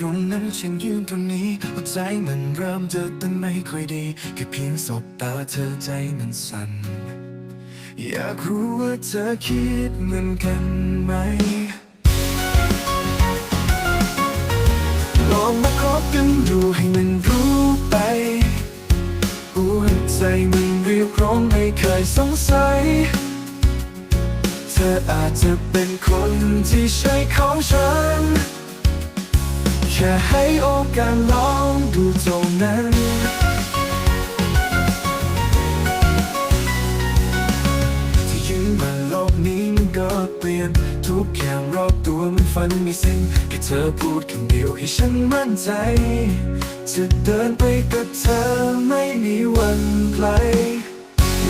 ตรงนั้นฉันยืนตรงนี้หัวใจมันเริ่มจะเต้นไม่ค่อยดี แค่เพียงสบตาเธอใจมันสั่น อยากรู้ว่าเธอคิดเหมือนกันไหม ลองมาคบกันดูให้มันรู้ไปหัวใจมันเรียกร้องไม่เคยสงสัยเธออาจจะเป็นคนที่ใช่ของฉัน แค่ให้โอกาสลองดูเท่านั้นที่ยืนมาโลกนี้มันก็เปลี่ยน ทุกอย่างรอบตัวมันฝันมีสิ้นแค่เธอพูดคำเดียวให้ฉันมั่นใจ จะเดินไปกับเธอไม่มีวันไกล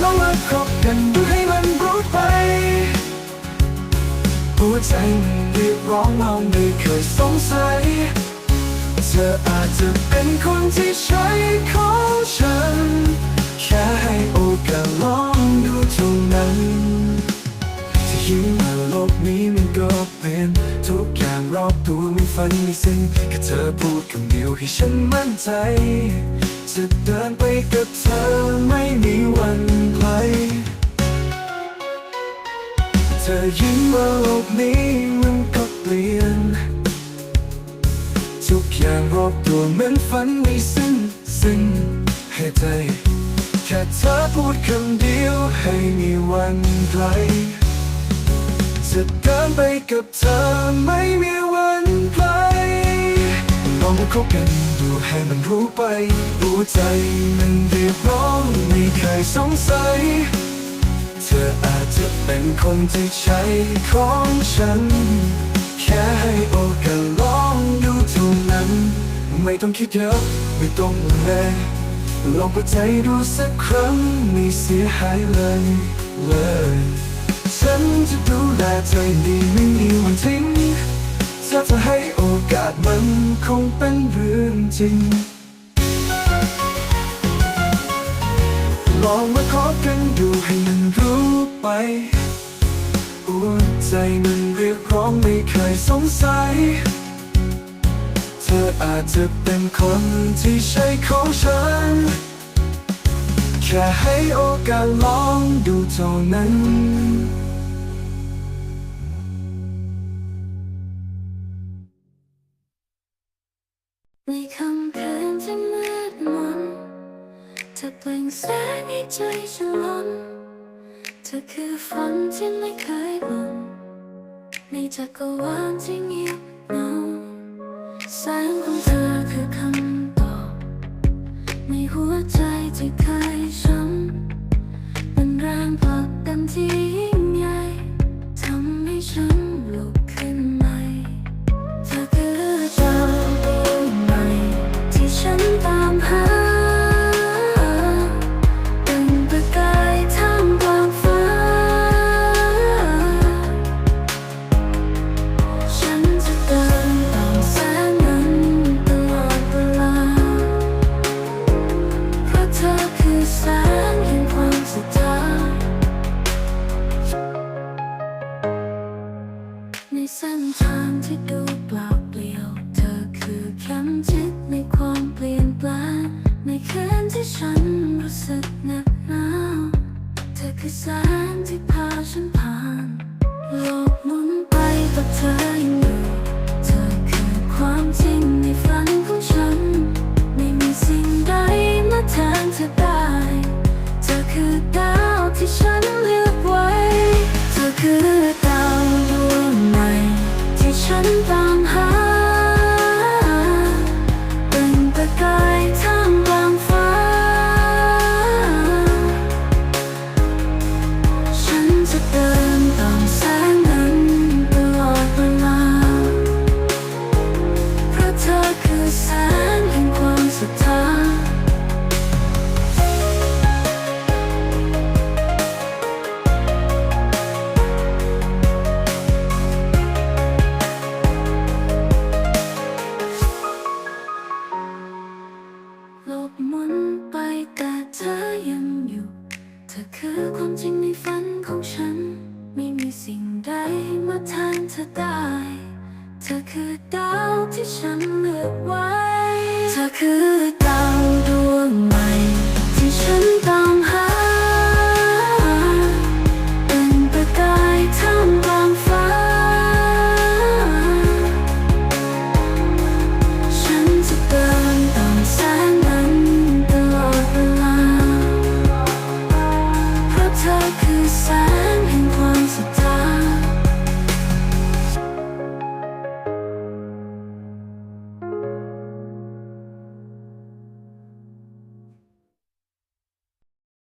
ลองมาคบกันดูให้มันรู้ไปหัวใจมันเรียกร้องเราไม่เคยสงสัย ธออาจจะเป็นคนที่ใช่ของฉัน แค่ให้โอกาสลองดูเท่านั้นที่ยิ่งมาโลกนี้มันก็เป็นทุกอย่างรอบตัวมีฝันมีสิ้นแค่เธอพูดคำเดียวให้ฉันมั่นใจจะเดินไปกับเธอไม่มีวันไกลเธอยิ้มว่าโลกนี้มัน อย่างรอบตัวเหมือนฝันไม่สิ้นสิ้นให้ใจ แค่เธอพูดคำเดียวให้มีวันไกลจะเดินไปกับเธอไม่มีวันไกลลองคบกันดูให้มันรู้ไปหัวใจมันเรียกร้องไม่เคยสงสัย เธออาจจะเป็นคนที่ใช่ของฉัน แค่ให้โอกาสลองดู ไม่ต้องคิดเยอะไม่ต้องเลยลองเปิดใจดูสักครั้งไม่เสียหายเลยเลย ฉันจะดูแลเธอดีไม่มีวันทิ้งถ้าจะให้โอกาสมันคงเป็นเรื่องจริง ลองมาคบกันดูให้มันรู้ไปหัวใจมันเรียกร้องไม่เคยสงสัย ออาจจะเป็นคนที่ใช่ของฉัน แค่ให้โอกาสลองดูเท่านั้นในคำเพลงที่มืดมนเธอเปล่งแสงให้ใจฉันล้นเธอคือฝันที่ไม่เคยหล่นในจักรวาลที่เงียบ เส้นทางที่ดูเปล่าเปลี่ยว เธอคือเข็มจิตในความเปลี่ยนแปลงในคืนที่ฉันรู้สึก ได้ เธอคือดาวที่ฉันเลือกไว้ เธอคือ